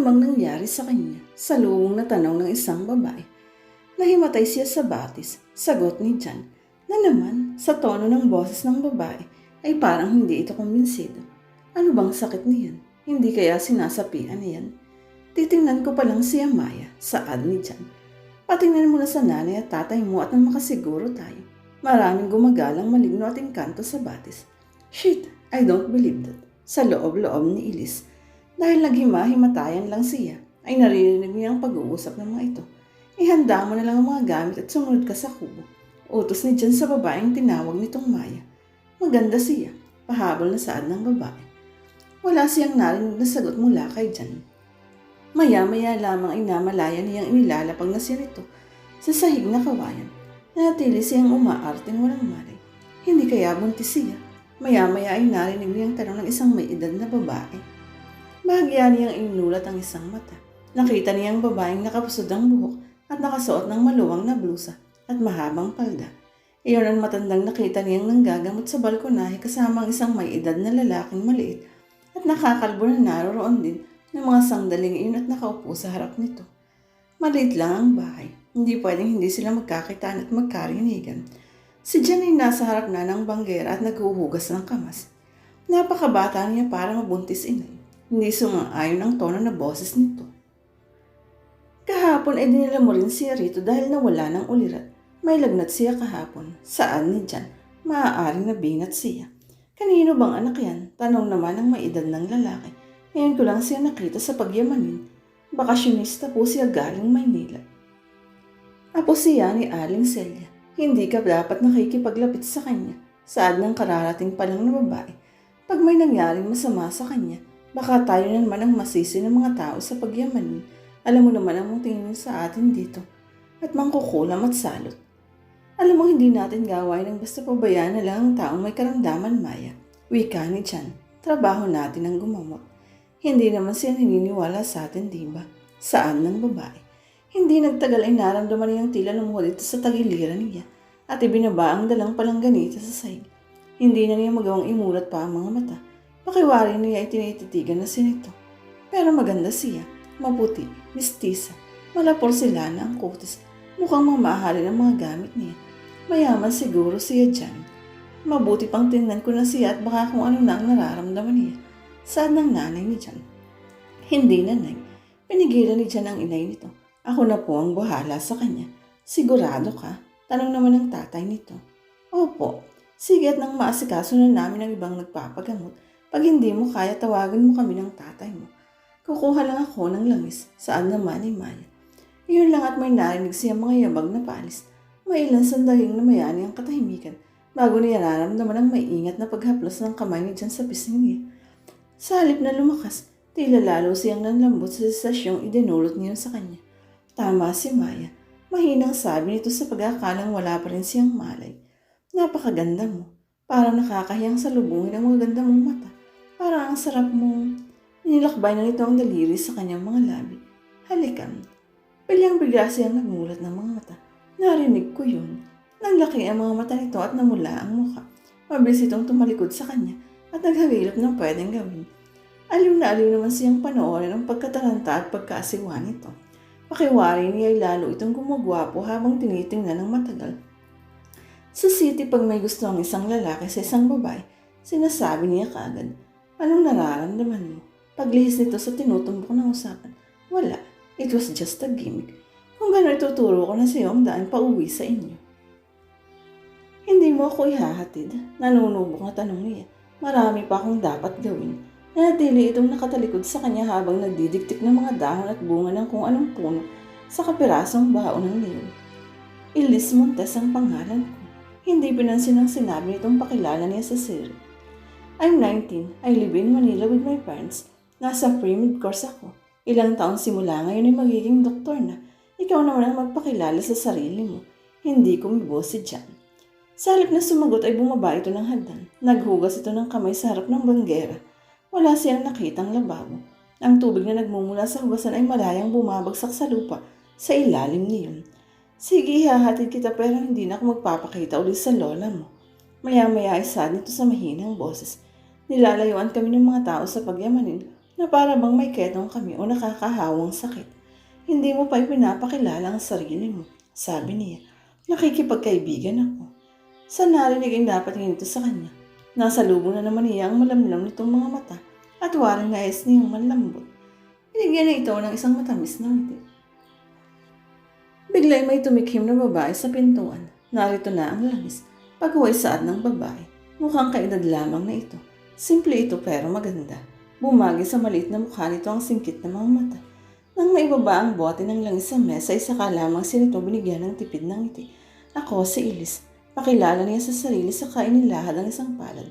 namang nangyari sa kanya? Sa luwong na tanong ng isang babae. Nahimatay siya sa batis, sagot ni Jan, na naman sa tono ng boses ng babae ay parang hindi ito kumbinsido. Ano bang sakit niyan? Hindi kaya sinasapian niyan? Titingnan ko pa lang si Amaya, saad ni Jan. Patingnan mo na sa nanay at tatay mo at nang makasiguro tayo. Maraming gumagalang maligno at engkanto sa batis. Shit, I don't believe that. Sa loob-loob ni Ilis. Dahil naghima-himatayan lang siya, ay naririnig niya ang pag-uusap ng mga ito. Ihanda mo na lang ang mga gamit at sumunod ka sa kubo. Utos ni Jan sa babaeng tinawag nitong Maya. Maganda siya, pahabol na saad ng babae. Wala siyang narinig na sagot mula kay Jan. Maya-maya lamang ay namalaya niyang inilalapag na siya nito sa sahig na kawayan. Nanatili siyang umaarting walang malay. Hindi kaya buntis siya. Maya-maya ay narinig niyang tanong ng isang may edad na babae. Bahagya niyang inulat ang isang mata. Nakita niyang babaeng nakapusod ang buhok at nakasuot ng maluwang na blusa at mahabang palda. Iyon ang matandang nakita niyang nanggagamot sa balkonahe kasama ang isang may edad na lalaking maliit at nakakalbo na naroroon din ng mga sangdaling iyon at nakaupo sa harap nito. Maliit lang ang bahay. Hindi pwedeng hindi sila magkakitaan at magkarinigan. Si Jan ay nasa harap na ng banggera at naghuhugas ng kamas. Napakabata niya para mabuntis inay. Hindi sumang-ayon ang tono na boses nito. Kahapon ay dinala mo rin siya rito dahil nawala ng ulirat. May lagnat siya kahapon. Saan ni Jan? Maaaring nabinat siya. Kanino bang anak yan? Tanong naman ng may edad ng lalaki. Ngayon ko lang siya nakita sa pagyamanin. Bakasyonista po siya galing Maynila. Apo siya ni Aling Celia. Hindi ka dapat nakikipaglapit sa kanya. Saad ng kararating pa lang na babae. Pag may nangyaring masama sa kanya, baka tayo na naman ang masisi ng mga tao sa pagyamanin. Alam mo naman ang tingin sa atin dito. At mangkukulam at salot. Alam mo hindi natin gawain ng basta pabayaan na lang ang taong may karamdaman maya. Wika ni Chan. Trabaho natin ang gumamot. Hindi naman siya naniniwala sa atin, di ba? Saan ng babae? Hindi nagtagal ay naramdaman niyang tila lumuhod ito sa tagiliran niya at ibinaba ang dalang palangganita sa sahig. Hindi na niya magawang imulat pa ang mga mata. Pakiwari niya ay tinititigan na sinito. Pero maganda siya, maputi, mistisa, malapor sila na ang kutis. Mukhang mamahalin ang mga gamit niya. Mayaman siguro siya dyan. Mabuti pang tingnan ko na siya at baka kung ano na ang nararamdaman niya. Saan ng nanay ni Jan? Hindi nanay. Pinigilan ni Jan ang inay nito. Ako na po ang bahala sa kanya. Sigurado ka? Tanong naman ng tatay nito. Opo. Sige at nang maasikaso na namin ang ibang nagpapagamot. Pag hindi mo kaya, tawagan mo kami ng tatay mo. Kukuha lang ako ng langis. Saan naman ni Maya? Iyon lang at may narinig siya mga yabag na palis. May ilang sandaling na mayani ang katahimikan bago niya nararamdaman ang may ingat na paghaplos ng kamay ni Jan sa pisngi niya. Sa halip na lumakas, tila lalo siyang nanlambot sa sitasyong idinulot niya sa kanya. Tama si Maya. Mahinang sabi nito sa pagkakalang wala pa rin siyang malay. Napakaganda mo. Parang nakakahiyang salubungin ang mga ganda mong mata. Parang ang sarap mong... Nilakbay na nito ang daliri sa kanyang mga labi. Halikan. Bilyang-bigla siyang nagulat ng mga mata. Narinig ko yun. Nanglaki ang mga mata nito at namula ang mukha. Mabilis itong tumalikod sa kanya at naghagilap ng pwedeng gawin. Aliw na aliw naman siyang panoorin ang pagkataranta at pagkaasiwa nito. Pakiwari niya ay lalo itong gumagwapo habang tinitingnan ng matagal. Sa city pag may gusto ang isang lalaki sa isang babae, sinasabi niya kaagad, anong nararamdaman mo? Paglihis nito sa tinutumbok ng usapan, wala, it was just a gimmick. Kung gano'n ituturo ko na sa iyo ang daan pa uwi sa inyo. Hindi mo ako ihahatid, nanunubok na tanong niya. Marami pa akong dapat gawin. Nanatili itong nakatalikod sa kanya habang nagdidiktik ng mga dahon at bunga ng kung anong puno sa kapirasong baon ng niyo. Ilis Montes ang pangalan ko. Hindi pinansin ang sinabi nitong pakilala niya sa Siri. I'm 19. I live in Manila with my parents. Nasa pre-med course ako. Ilang taon simula ngayon ay magiging doktor na. Ikaw naman ang magpakilala sa sarili mo. Hindi kumibo si Jan. Sa halip na sumagot ay bumaba ito ng hagdan. Naghugas ito ng kamay sa harap ng banggera. Wala siyang nakitang lababo. Ang tubig na nagmumula sa hugasan ay malayang bumabagsak sa lupa sa ilalim niyon. Sige, hahatid kita pero hindi na ako magpapakita ulit sa lola mo. Maya-maya ay sad nito sa mahinang boses. Nilalayuan kami ng mga tao sa pagyamanin na para bang may ketong kami o nakakahawang sakit. Hindi mo pa ipinapakilala ang sarili mo, sabi niya. Nakikipagkaibigan ako. Sa narinig ang dapat nito sa kanya. Nasa lubong na naman niya ang malamlam nitong mga mata at warang nais niyang manlambot. Binigyan na ito ng isang matamis na ngiti. Bigla'y may tumikhim na babae sa pintuan. Narito na ang langis. Saad ng babae. Mukhang kaedad lamang na ito. Simple ito pero maganda. Bumagi sa maliit na mukha nito ang singkit na mga mata. Nang maibaba ang bote ng langis sa mesa, ay saka lamang si nito binigyan ng tipid ng ngiti. Ako si Ilis. Pakilala niya sa sarili sa kainilahad ang isang palad.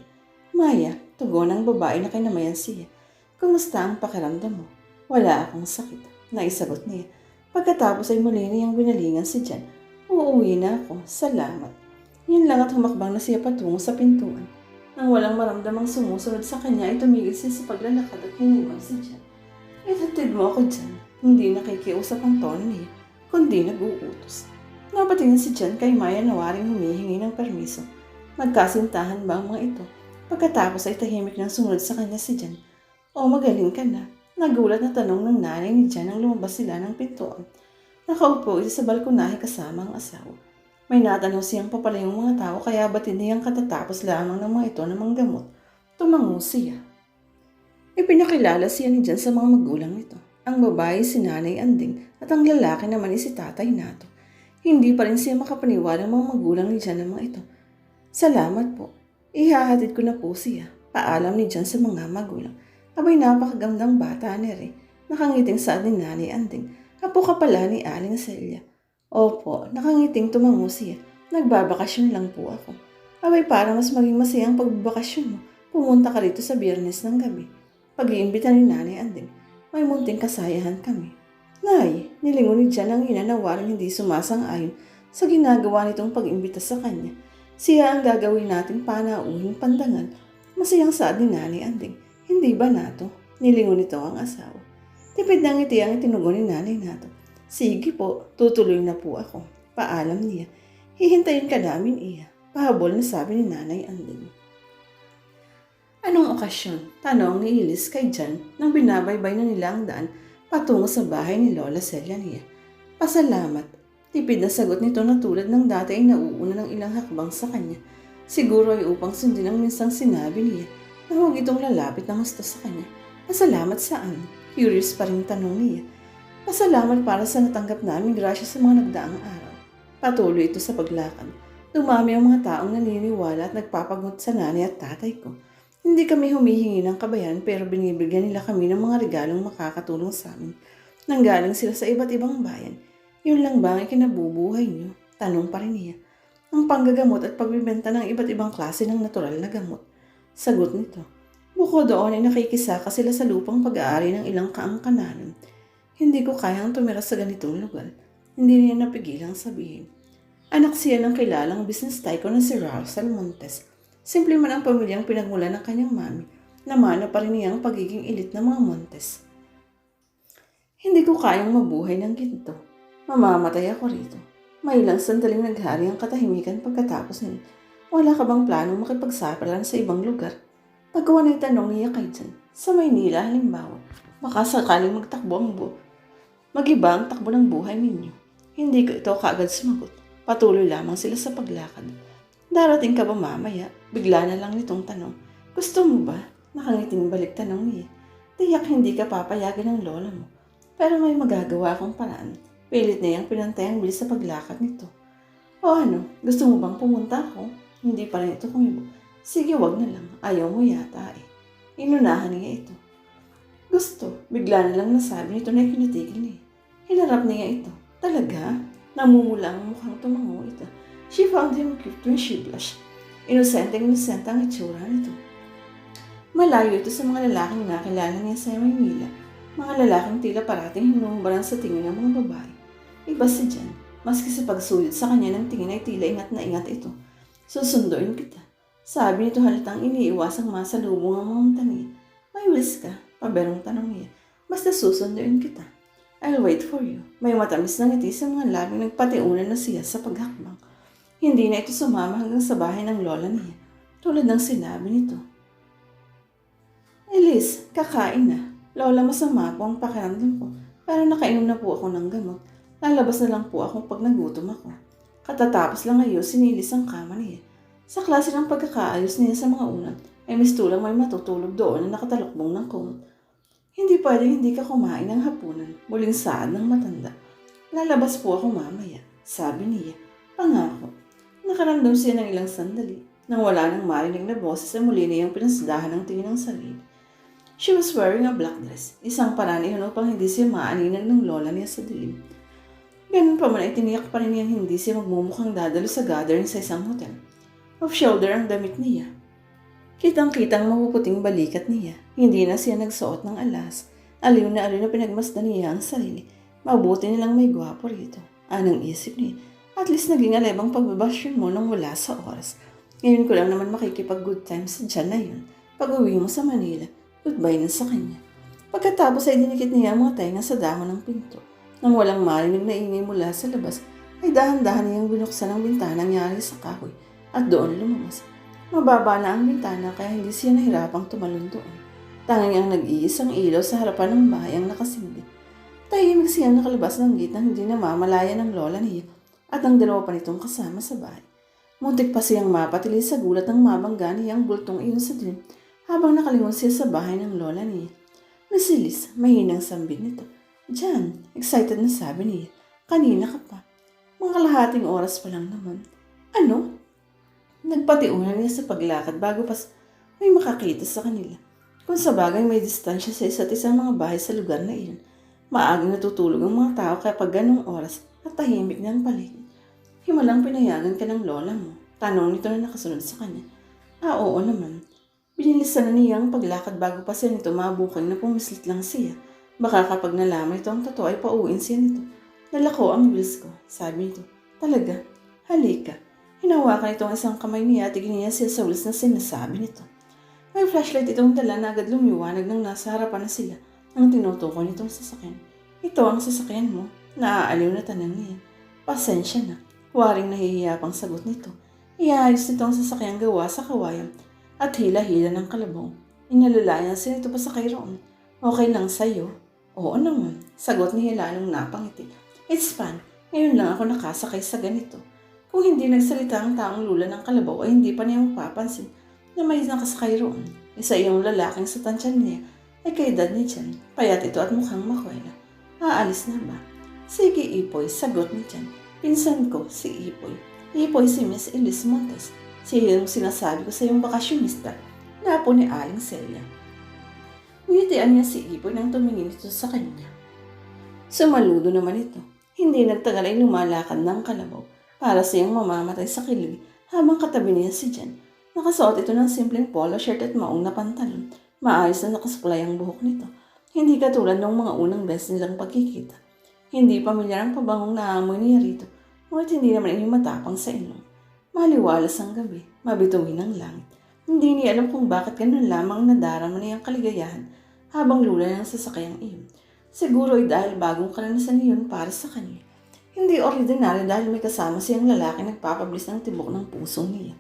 Maya, tugon ng babae na kinamayan siya. Kumusta ang pakiramdam mo? Wala akong sakit. Naisagot niya. Pagkatapos ay muli niyang binalingan si Jan. Uuwi na ako. Salamat. Yun lang at humakbang na siya patungo sa pintuan. Nang walang maramdamang sumusunod sa kanya ay tumigil siya sa paglalakad at hiniwang si Jan. Itatid mo ako dyan. Hindi nakikiusap ang tono niya, kundi nag-uutos. Napatingin si Jan kay Maya na waring humihingi ng permiso. Magkasintahan ba ang mga ito? Pagkatapos ay tahimik nang sumunod sa kanya si Jan. O magaling ka na. Nagulat na tanong ng nanay ni Jan nang lumabas sila ng pintuan. Nakaupo ito sa balkonahe kasama ang asawa. May natanong siyang papalayong mga tao kaya batid niyang katatapos lamang ng mga ito ng mga gamot. Tumango siya. Ipinakilala siya ni Jan sa mga magulang nito. Ang babae si Nanay Anding at ang lalaki naman ay si Tatay Nato. Hindi pa rin siya makapaniwala ng mga magulang ni Jan ng mga ito. Salamat po. Ihahatid ko na po siya. Paalam ni Jan sa mga magulang. Abay napakagandang bata ni Re. Nakangiting sa ni Nanay Anding. Apo ka pala ni Aling Celia. Opo, nakangiting tumango siya. Nagbabakasyon lang po ako. Abay para mas maging masayang pagbabakasyon mo, pumunta ka rito sa biyernes ng gabi. Pag-iimbita ni Nanay Anding, may munting kasayahan kami. Nay, nilingon ni Jan ang ina na warang hindi sumasang-ayon sa ginagawa nitong pag-imbita sa kanya. Siya ang gagawin nating panauhing pandangan. Masayang saad ni Nanay Anding. Hindi ba nato? Nilingon nito ang asawa. Tipid ng ngiti ang tinugon ni Nanay nato. Sige po, tutuloy na po ako. Paalam niya. Hihintayin ka namin iya. Pahabol na sabi ni Nanay Anding. Anong okasyon? Tanong ni Ilis kay Jan nang binabaybay na nila ang daan patungo sa bahay ni Lola Celia niya. Pasalamat. Tipid na sagot nito na tulad ng dati ay nauuna ng ilang hakbang sa kanya. Siguro ay upang sundin ang minsang sinabi niya na huwag itong lalapit ng gusto sa kanya. Pasalamat saan? Curious pa rin tanong niya. Pasalamat para sa natanggap namin grasya sa mga nagdaang araw. Patuloy ito sa paglakad. Dumami ang mga taong naniniwala at nagpapagot sa nanay at tatay ko. Hindi kami humihingi ng kabayan pero binibigyan nila kami ng mga regalong makakatulong sa amin. Nanggaling sila sa iba't ibang bayan. Yun lang ba ang kinabubuhay niyo? Tanong pa rin niya. Ang panggagamot at pagbibenta ng iba't ibang klase ng natural na gamot. Sagot nito. Bukod doon ay nakikisaka sila sa lupang pag-aari ng ilang kaangkananan. Hindi ko kayang tumira sa ganitong lugar. Hindi niya napigilang sabihin. Anak siya ng kilalang business tycoon na si Russell Montes. Simple man ang pamilyang pinagmula ng kanyang mami, namana pa rin niya ang pagiging elit ng mga Montes. Hindi ko kayang mabuhay ng ginto. Mamamatay ako rito. May ilang sandaling naghari ang katahimikan pagkatapos nito. Wala ka bang planong makipagsapalan sa ibang lugar? Pagkawa na tanong niya kay Jan, sa Maynila halimbawa, baka sakaling magtakbo ang bu Magiba ang takbo ng buhay ninyo. Hindi ko ito kaagad sumagot. Patuloy lamang sila sa paglakad. Darating ka ba mamaya? Bigla na lang nitong tanong. Gusto mo ba? Nakangiting balik tanong niya. Tiyak hindi ka papayagan ng lola mo. Pero may magagawa akong paraan. Pilit niyang pinantay ang bilis sa paglakad nito. O ano, gusto mo bang pumunta ako? Hindi pa rin ito kumibo. Sige, wag na lang. Ayaw mo yata eh. Inunahan niya ito. Gusto. Bigla na lang nasabi nito na ikinitigil niya. Hinarap niya ito. Talaga? Namumula ang mukhang tumango ito. She found him cute when she blushed. Inosenteng inosente ang itsura nito. Malayo ito sa mga lalaking nakilala niya sa Maynila. Mga lalaking tila parating hinumbaran sa tingin ng mga babae. Iba si Jen. Maski sa pagsuyod sa kanya ng tingin ay tila ingat na ingat ito. Susunduin kita. Sabi nito halatang iniiwasang masalubong ang mga mata niya. May wish ka? Paberong tanong niya. Basta susunduin kita. I'll wait for you. May matamis na ngiti sa mga labing nagpatiunan na siya sa paghakbang. Hindi na ito sumama hanggang sa bahay ng lola niya. Tulad ng sinabi nito. Elise, kakain na. Lola, masama po ang pakiramdam ko. Pero nakainom na po ako ng gamot. Lalabas na lang po ako pag nagutom ako. Katatapos lang ngayon, sinilis ang kama niya. Sa klase ng pagkakaayos niya sa mga unan, ay mistulang may matutulog doon na nakatalokbong ng kumot. Hindi pwedeng hindi ka kumain ng hapunan, muling saad ng matanda. Lalabas po ako mamaya, sabi niya. Pangako. Nakaramdam siya ng ilang sandali, nang wala nang marinig na boses ay muli niyang pinasdahan ng tingin ng sarili. She was wearing a black dress, isang paranihan upang hindi siya maaninag ng lola niya sa dilim. Ganun pa man ay tiniyak pa rin niyang hindi siya magmumukhang dadalo sa gathering sa isang hotel. Off-shoulder ang damit niya. Kitang-kitang mapuputing balikat niya. Hindi na siya nagsuot ng alas. Aliw na aliw na pinagmasdan niya ang sarili. Mabuti nilang may gwapo rito. Anong isip niya. At least naging alebang pagbabasyon mo nang wala sa oras. Ngayon ko lang naman makikipag good times sa dyan na yun. Pag uwi mo sa Manila, goodbye na sa kanya. Pagkatapos ay dinikit niya ang mga tainga sa dahon ng pinto. Nang walang marinig na ingay mula sa labas, ay dahan-dahan niyang binuksan ang bintana nangyari sa kahoy at doon lumabas. Mababa na ang bintana kaya hindi siya nahirapang tumalon doon. Tanging ang nag-iisang ilaw sa harapan ng bahay ang nakasindi. Tahimik siyang nakalabas ng gate nang hindi namamalaya ng lola niya at ang dalawa pa nitong kasama sa bahay. Muntik pa siyang mapatili sa gulat ng mabangga niyang bultong iyon sa dilim habang nakalingon siya sa bahay ng lola niya. Masilis, mahinang sambit nito. Jan, excited na sabi niya. Kanina ka pa. Mga kalahating oras pa lang naman. Ano? Nagpatiunan niya sa paglakad bago pa may makakita sa kanila. Kung sa bagay may distansya sa isa't isang mga bahay sa lugar na iyon, maagang natutulog ang mga tao kapag ganong oras at tahimik ng paligid. Himalang pinayagan ka ng lola mo. Tanong nito na nakasunod sa kanya. Ah, oo naman. Binilisan na niya ang paglakad bago pa siya nito mabukang na pumislit lang siya. Baka kapag nalaman ito ang totoo ay pauwiin siya nito. Nalako ang wheels ko, sabi nito. Talaga? Halika. Hinawakan itong isang kamay niya at niya siya sa wheels na sinasabi nito. May flashlight itong dala na agad lumiwanag nang nasa harapan na sila ang tinutukoy nitong sasakyan. Ito ang sasakyan mo. Naaaliw na tanang niya. Pasensya na. Waring nahihiya pang sagot nito. Iayos nito ang sasakyang gawa sa kawayan at hila-hila ng kalabaw. Inalalayan siya nito pa sa kayroon. Okay lang sa'yo. Oo naman. Sagot ni Hila nung napangiti. It's fun. Ngayon lang ako nakasakay sa ganito. Kung hindi nagsalita ang taong lula ng kalabaw ay hindi pa niya mapapansin na may nakasakay roon. Isa iyong lalaking sa tansyan niya ay kaedad ni Jan. Payat ito at mukhang makwela. Aalis na ba? Sige, Ipoy, sagot ni Jan. Pinsan ko, si Ipoy. Ipoy si Miss Elise Montes. Siya yung sinasabi ko sa iyong bakasyonista. Napo ni Aling Celia. Ngitian niya si Ipoy nang tumingin ito sa kanya. Sumaludo naman ito. Hindi nagtagal ay lumalakad ng kalabaw para siyang mamamatay sa kilig habang katabi niya si Jan. Nakasuot ito ng simpleng polo shirt at maong na pantalon. Maayos na nakasuklay ang buhok nito. Hindi katulad ng mga unang beses nilang pagkikita. Hindi pamilyar ang pabangong naamoy niya rito, ngunit hindi naman inyong matapang sa ilong. Maliwalas ang gabi, mabituin ang langit. Hindi niya alam kung bakit ganun lamang nadarama niya ang kaligayahan habang lula ng sasakyang iyon. Siguro ay dahil bagong karanasan niyon para sa kanya. Hindi ordinaryo dahil may kasama siyang lalaki nagpapablis ng tibok ng puso niya.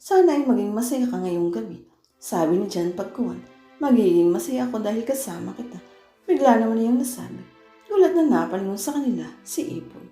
Sana ay maging masaya ka ngayong gabi. Sabi ni Jan pagkuhan, magiging masaya ako dahil kasama kita. Bigla naman niyang nasabi. Gulat na napalingon sa kanila si Ipoy.